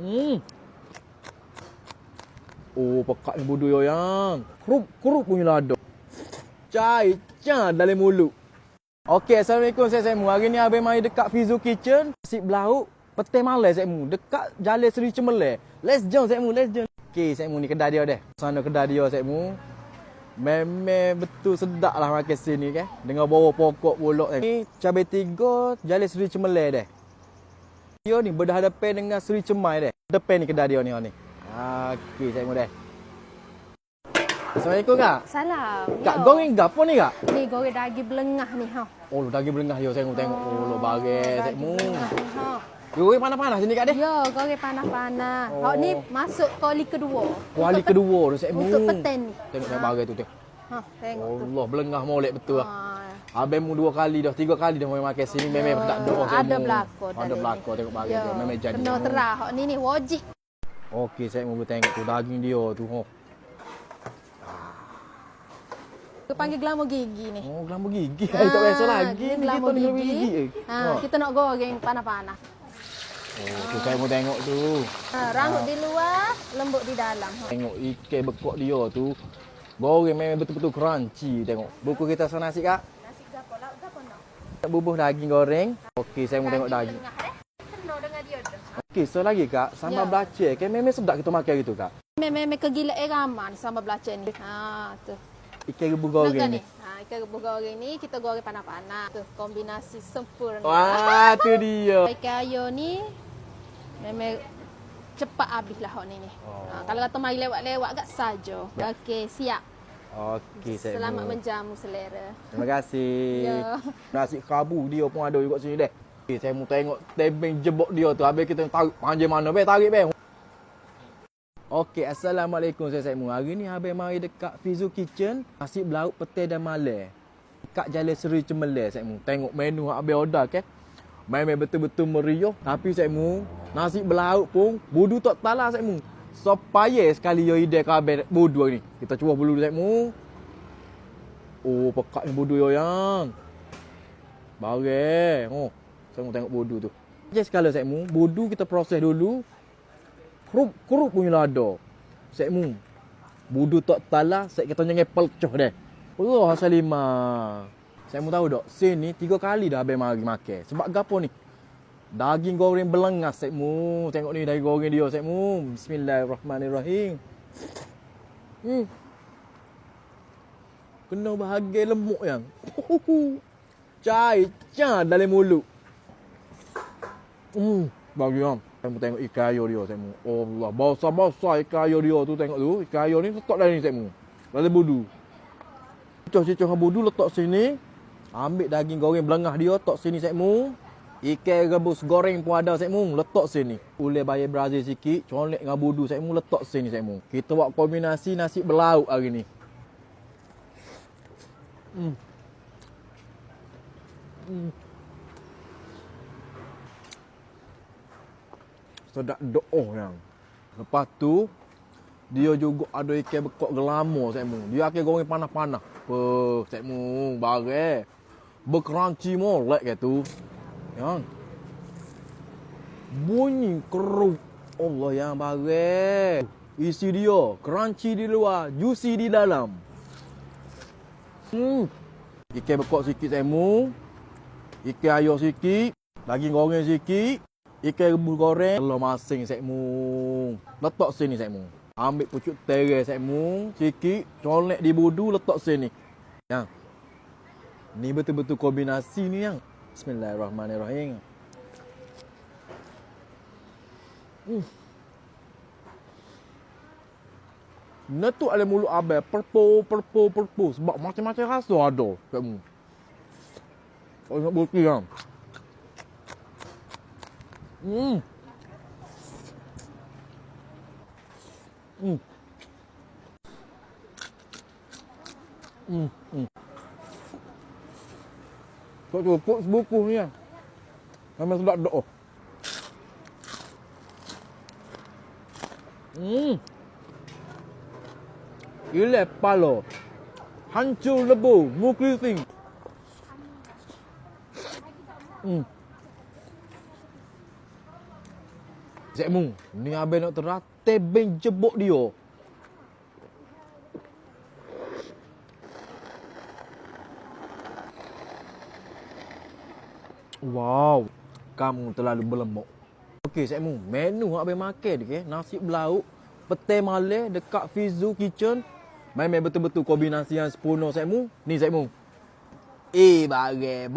Hmm. Oh, pekat ni bodoh yo yang. Kerup, kerup punya lada. Cai, cah dalam mulut. Okey, Assalamualaikum saya Semu. Hari ni abang mai dekat Fizu Kitchen, nasi belauk, petai malai Semu. Dekat Jalan Seri Cemerlang. Let's jom Semu, let's jom. Okey, Semu ni kedai dia deh. Sana kedai dia Semu. Memang betul sedap lah makan sini kan. Dengan bawa pokok bolok ni. Cabai tiga, Jalan Seri Cemerlang deh. Dia ni berhadapan dengan Seri Cemai deh. Depan ni kedai dia ni. ni. Okey, Semu deh. Assalamualaikum kak. Salam. Kak Yo. goreng gapo ni kak? Ni goreng daging belengah ni ha. Oh, daging berengah yo tengok tengok. Oh, lo bagai daging sekmu. belengah ni, ha. Goreng panas-panas sini kak deh. Yo, goreng panas-panas. Oh. Hak ni masuk kali kedua. Kuali kedua tu sekmu. Untuk peten ni. Tengok Ha. saya bagai tu tengok. Ha, tengok tu. Allah, belengah molek betul lah. Ha. Abang mu dua kali dah, tiga kali dah mau makan sini memang Yo, tak doa sekmu. Ada belakon. Ada belakon tengok bagai Yo, tu. Memang jadi. Kena terah. Hak ni ni wajib. Okey, saya mau tengok tu daging dia tu. Oh, Kita panggil gelama gigi ni. oh gelambir gigi. Hai tak biasa lagi. ni gelama ni gelambir gigi. gigi. eh. Ha, Ha. kita nak goreng panas-panas. Oh, tu saya mau tengok tu. Ha, rambut di luar, lembut di dalam. Ha. Tengok ikan bekok dia tu. Goreng memang betul-betul crunchy tengok. Buku kita sana nasi kak. Nasi gapo lauk gapo nak? Tak bubuh daging goreng. Okey, saya mau tengok daging. eh. Okey, so lagi kak, sambal Ya. belacan kan memang sedap kita makan gitu kak. Memang kegila eh ramah ni sambal belacan ni. Ha, tu. Ikan rebus Goreng ni. Ha, ikan rebus goreng ni kita goreng panas-panas. Tu kombinasi sempurna. Wah, tu dia. Ikan ayo ni memang cepat habis lah hok ni ni. Oh. Ha, kalau kata mari lewat-lewat agak saja. Ya. Okey, siap. Okey, saya Selamat menjamu selera. Terima kasih. Ya. Nasi kabu dia pun ada juga sini deh. Okay, saya mau tengok tembeng jebok dia tu. Habis kita tarik panjang mana. Beh, tarik beh. Okey, Assalamualaikum saya Said Mu. Hari ni habis mari dekat Fizu Kitchen. Nasi belauk petai dan malai. Dekat Jalan Seri Cemerlang Mu. Tengok menu habis order ke. Memang betul-betul meriah. Tapi Mu, nasi belauk pun budu tak talah Said Mu. So payah sekali yo ide ke habis budu ni. Kita cuba dulu Said Mu. Oh, pekat ni budu yo yang. Bare. Oh, saya tengok budu tu. Je sekala Said Mu, budu kita proses dulu. Kerup kerup punya lada. Said Mu. Budu tak talah, saya kita jangan pelcoh deh. Allah salimah. Saya mau tahu dok, sini tiga kali dah abang mari makan. Sebab gapo ni? Daging goreng belengas Said Mu. Tengok ni daging goreng dia Said Mu. Bismillahirrahmanirrahim. Hmm. Kena bahagia lemuk yang. Cai, cah dalam mulut. Hmm, bagi yang. Mau tengok ikan air dia. Oh Allah, basah-basah ikan air dia tu tengok tu. Ikan air ni letak dalam ni, mau. Dalam budu. Cicah-cicah budu letak sini. Ambil daging goreng belengah dia, letak sini, mau. Ikan rebus goreng pun ada, saya mau. Letak sini. Ulai bayar Brazil sikit, colek dengan budu, saya mau. Letak sini, saya mau. Kita buat kombinasi nasi belauk hari ni. Hmm. Hmm. Sedap doa yang. Lepas tu dia juga ada ikan bekok gelamo saya. Dia akan goreng panas-panas. Pe, saya mu bare. Bercrunchy molek ke tu. Yang. Bunyi kerup. Allah yang bare. Isi dia crunchy di luar, juicy di dalam. Hmm. Ikan bekok sikit saya mu. Ikan ayam sikit. Daging goreng sikit. Ikan rebus goreng. Telur masing sek mu. Letak sini sek mu. Ambil pucuk tere sek mu. Sikit. Colek di budu letak sini. Yang. Ni betul-betul kombinasi ni yang. Bismillahirrahmanirrahim. Hmm. Netuk ada mulut abang. Perpo, perpo, perpo. Sebab macam-macam rasa ada. Sek mu. Oh, nak bukti yang. Hmm. Hmm. Hmm. Hmm. Kau cukup sebuku ni ya. Memang sedap doa. Hmm. Ile palo. Hancur lebu, muklising. Hmm. Zek Mu, ni abang nak terate ben jebok dia. Wow, kamu terlalu berlemak. Okey, Zek Mu, menu yang abang makan okay? nasi belauk, pete malai dekat Fizu Kitchen. Main-main betul-betul kombinasi yang sempurna Zek Mu. Ni Zek Mu. Eh, bagai.